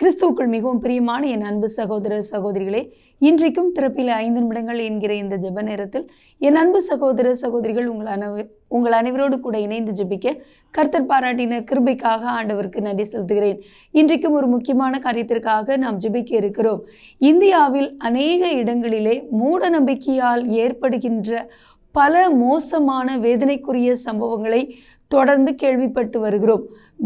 கிறிஸ்துவுக்குள் மிகவும் பிரியமான என் அன்பு சகோதர சகோதரிகளே இன்றைக்கும் திறப்பில் ஐந்து நிமிடங்கள் என்கிற இந்த ஜெப நேரத்தில் என் அன்பு சகோதர சகோதரிகள் உங்கள் அனைவ உங்கள் அனைவரோடு கூட இணைந்து ஜெபிக்க கர்த்தர் பாராட்டின கிருபைக்காக ஆண்டவருக்கு நன்றி செலுத்துகிறேன். இன்றைக்கும் ஒரு முக்கியமான காரியத்திற்காக நாம் ஜெபிக்க இருக்கிறோம். இந்தியாவில் அநேக இடங்களிலே மூட நம்பிக்கையால் ஏற்படுகின்ற பல மோசமான வேதனைக்குரிய சம்பவங்களை தொடர்ந்து கேள்விப்பட்டு வருகிறோம்.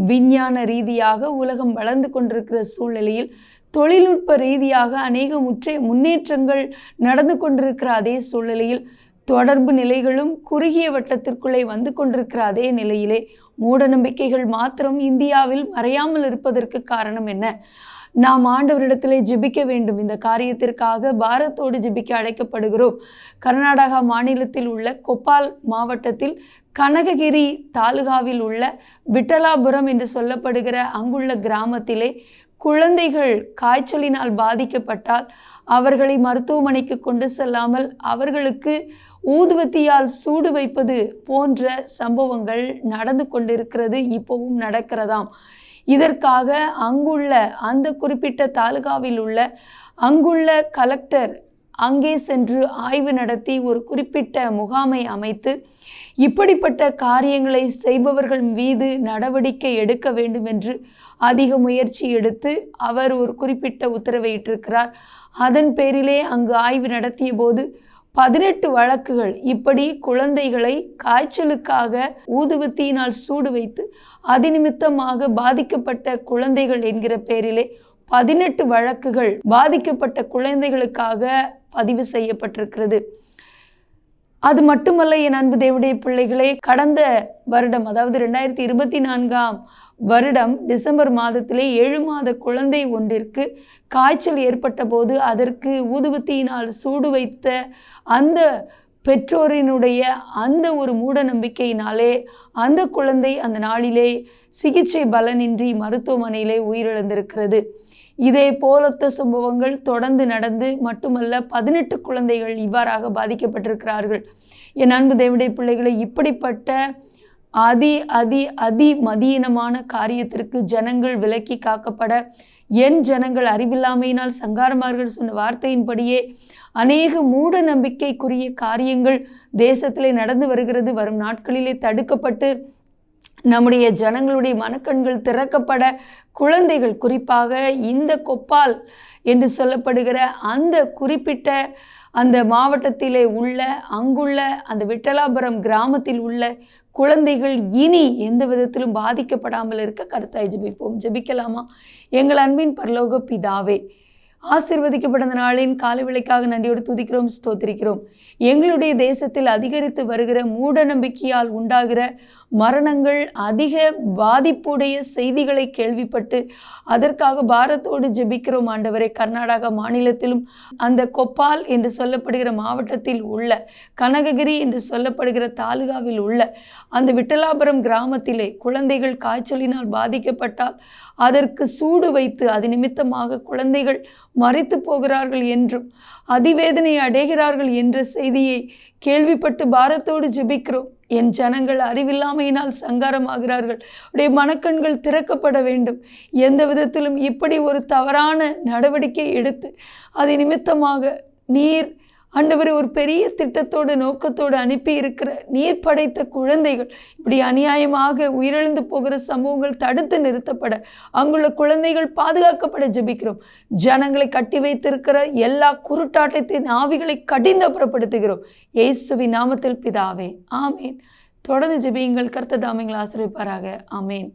விஞ்ஞான ரீதியாக உலகம் வளர்ந்து கொண்டிருக்கிற சூழ்நிலையில் தொழில்நுட்ப ரீதியாக அநேக முற்றே முன்னேற்றங்கள் நடந்து கொண்டிருக்கிற அதே சூழ்நிலையில் தொடர்பு நிலைகளும் குறுகிய வட்டத்திற்குள்ளே வந்து கொண்டிருக்கிற அதே நிலையிலே மூட நம்பிக்கைகள் மாத்திரம் இந்தியாவில் மறையாமல் இருப்பதற்கு காரணம் என்ன? நாம் ஆண்டவரிடத்திலே ஜிபிக்க வேண்டும். இந்த காரியத்திற்காக பாரத்தோடு ஜிபிக்க அழைக்கப்படுகிறோம். கர்நாடகா மாநிலத்தில் உள்ள கொப்பால் மாவட்டத்தில் கனககிரி தாலுகாவில் உள்ள விட்டலாபுரம் என்று சொல்லப்படுகிற அங்குள்ள கிராமத்திலே குழந்தைகள் காய்ச்சலினால் பாதிக்கப்பட்டால் அவர்களை மருத்துவமனைக்கு கொண்டு செல்லாமல் அவர்களுக்கு ஊதுவத்தியால் சூடு வைப்பது போன்ற சம்பவங்கள் நடந்து கொண்டிருக்கிறது. இப்போவும் நடக்கிறதாம். இதற்காக அங்குள்ள அந்த குறிப்பிட்ட தாலுகாவில் உள்ள அங்குள்ள கலெக்டர் அங்கே சென்று ஆய்வு நடத்தி ஒரு குறிப்பிட்ட முகாமை அமைத்து இப்படிப்பட்ட காரியங்களை செய்பவர்கள் மீது நடவடிக்கை எடுக்க வேண்டும் என்று அதிக முயற்சி எடுத்து அவர் ஒரு குறிப்பிட்ட உத்தரவை இட்டிருக்கிறார். அதன் பேரிலே அங்கு ஆய்வு நடத்திய போது பதினெட்டு வழக்குகள் இப்படி குழந்தைகளை காய்ச்சலுக்காக ஊதுவத்தியினால் சூடு வைத்து அதிநிமித்தமாக பாதிக்கப்பட்ட குழந்தைகள் என்கிற பெயரிலே பதினெட்டு வழக்குகள் பாதிக்கப்பட்ட குழந்தைகளுக்காக பதிவு செய்யப்பட்டிருக்கிறது. அது மட்டுமல்ல என் அன்பு தேவடைய பிள்ளைகளே கடந்த வருடம் அதாவது ரெண்டாயிரத்தி இருபத்தி நான்காம் வருடம் டிசம்பர் மாதத்திலே ஏழு மாத குழந்தை ஒன்றிற்கு காய்ச்சல் ஏற்பட்ட போது அதற்கு ஊதுபத்தியினால் சூடு வைத்த அந்த பெற்றோரினுடைய அந்த ஒரு மூட நம்பிக்கையினாலே அந்த குழந்தை அந்த நாளிலே சிகிச்சை பலனின்றி மருத்துவமனையிலே உயிரிழந்திருக்கிறது. இதே போலத்த சம்பவங்கள் தொடர்ந்து நடந்து மட்டுமல்ல பதினெட்டு குழந்தைகள் இவ்வாறாக பாதிக்கப்பட்டிருக்கிறார்கள். என் அன்பு தேவடைய பிள்ளைகளை இப்படிப்பட்ட அதி அதி அதி மதியினமான காரியத்திற்கு ஜனங்கள் விலக்கி காக்கப்பட என் ஜனங்கள் அறிவில்லாமையினால் சங்காரமார்கள் சொன்ன வார்த்தையின்படியே அநேக மூட நம்பிக்கைக்குரிய காரியங்கள் தேசத்திலே நடந்து வருகிறது. வரும் நாட்களிலே தடுக்கப்பட்டு நம்முடைய ஜனங்களுடைய மனக்கண்கள் திறக்கப்பட குழந்தைகள் குறிப்பாக இந்த கொப்பால் என்று சொல்லப்படுகிற அந்த குறிப்பிட்ட அந்த மாவட்டத்திலே உள்ள அங்குள்ள அந்த விட்டலாபுரம் கிராமத்தில் உள்ள குழந்தைகள் இனி எந்த விதத்திலும் பாதிக்கப்படாமல் இருக்க கருத்தாய் ஜபிப்போம். ஜெபிக்கலாமா? எங்கள் அன்பின் பரலோக பிதாவே ஆசிர்வதிக்கப்பட்ட நாளின் கால விலைக்காக நன்றியோடு துதிக்கிறோம் ஸ்தோத்திரிக்கிறோம். எங்களுடைய தேசத்தில் அதிகரித்து வருகிற மூட நம்பிக்கையால் உண்டாகிற மரணங்கள் அதிக பாதிப்புடைய செய்திகளை கேள்விப்பட்டு அதற்காக பாரத்தோடு ஜெபிக்கிறோம் ஆண்டவரை. கர்நாடகா மாநிலத்திலும் அந்த கொப்பால் என்று சொல்லப்படுகிற மாவட்டத்தில் உள்ள கனககிரி என்று சொல்லப்படுகிற தாலுகாவில் உள்ள அந்த விட்டலாபுரம் கிராமத்திலே குழந்தைகள் காய்ச்சலினால் பாதிக்கப்பட்டால் அதற்கு சூடு வைத்து அது நிமித்தமாக குழந்தைகள் மறித்து போகிறார்கள் என்றும் அதிவேதனை அடைகிறார்கள் என்ற செய்தியை கேள்விப்பட்டு பாரத்தோடு ஜெபிக்கிறோம். என் ஜனங்கள் அறிவில்லாமையினால் சங்காரமாகிறார்கள். உடைய மனக்கண்கள் திறக்கப்பட வேண்டும். எந்த விதத்திலும் இப்படி ஒரு தவறான நடவடிக்கை எடுத்து அதை நிமித்தமாக நீர் ஆண்டவர் ஒரு பெரிய திட்டத்தோடு நோக்கத்தோடு அனுப்பி இருக்கிற நீர் படைத்த குழந்தைகள் இப்படி அநியாயமாக உயிரிழந்து போகிற சம்பவங்கள் தடுத்து நிறுத்தப்பட அங்குள்ள குழந்தைகள் பாதுகாக்கப்பட ஜபிக்கிறோம். ஜனங்களை கட்டி வைத்திருக்கிற எல்லா குருட்டாட்டத்தின் ஆவிகளை கடிந்தப்புறப்படுத்துகிறோம் இயேசுவி நாமத்தில் பிதாவே ஆமேன். தொடர்ந்து ஜபியுங்கள். கர்த்ததாமிங்களை ஆசிரியப்பாராக ஆமேன்.